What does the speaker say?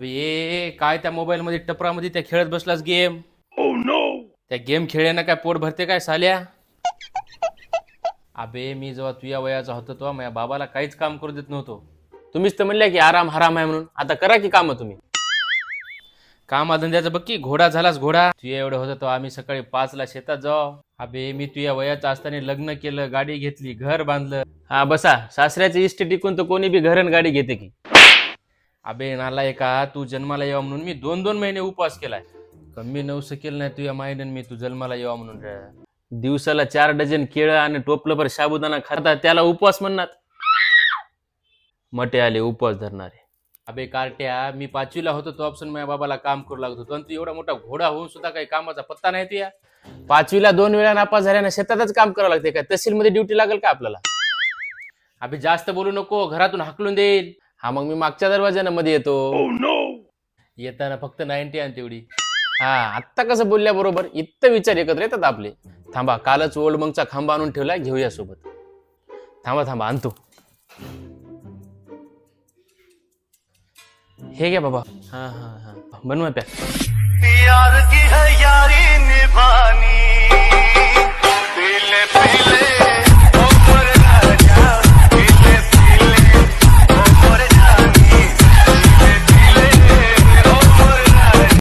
ए काय त्या मोबाईल मध्ये टपरामध्ये त्या खेळत बसलास गेम? त्या गेम खेळण्यानं काय पोट भरते काय साल्या? अबे मी जेव्हा तुझ्या वयाचा होतो तेव्हा माझ्या बाबाला काहीच काम करू देत नव्हतो. तुम्हीच तर म्हणल्या की आराम हराम आहे म्हणून. आता करा की काम तुम्ही. कामाधंद्याचं बघ की घोडा झालास घोडा. तुझ्या एवढं होतं तेव्हा आम्ही सकाळी पाचला शेतात जाऊ. अबे मी तुझ्या वयाचं असताना लग्न केलं गाडी घेतली घर बांधलं. हा बसा. सासऱ्याचे इष्ट टिकून तर कोणी बी घर आणि गाडी घेते की. अबे नालाय का? तू जन्माला यावा म्हणून मी दोन दोन महिने उपवास केलाय. कमी नवस केलं नाही तुझ्या माईनं मी तू जन्माला यावा म्हणून रे. दिवसाला चार डझन केळं आणि टोपलंभर साबुदाणा खाता त्याला उपवास म्हणणार. मटे आले उपवास धरणारे. अबे कार्ट्या मी पाचवीला होतो तो ऑप्शन माझ्या बाबाला काम करू लागत होतो. आणि तू एवढा मोठा घोडा होऊन सुद्धा काही कामाचा पत्ता नाही तुया. पाचवीला दोन वेळा नापास झाल्यानं शेतातच काम करावं लागते काय तहसीलमध्ये ड्युटी लागेल का आपल्याला? अबे जास्त बोलू नको घरातून हाकलून देईल. हा मग मी मागच्या दरवाजानं मध्ये येतो येताना फक्त नाईन्टी आणि तेवढी. हा आत्ता कसं बोलल्या बरोबर? इतकं विचार एकत्र येतात आपले. थांबा कालच ओल्ड मंगचा खांबा आणून ठेवला घेऊया सोबत. थांबा थांबा आणतो. हे घ्या बाबा. हा हा हा. बनवा प्या यार की है यारी निभानी।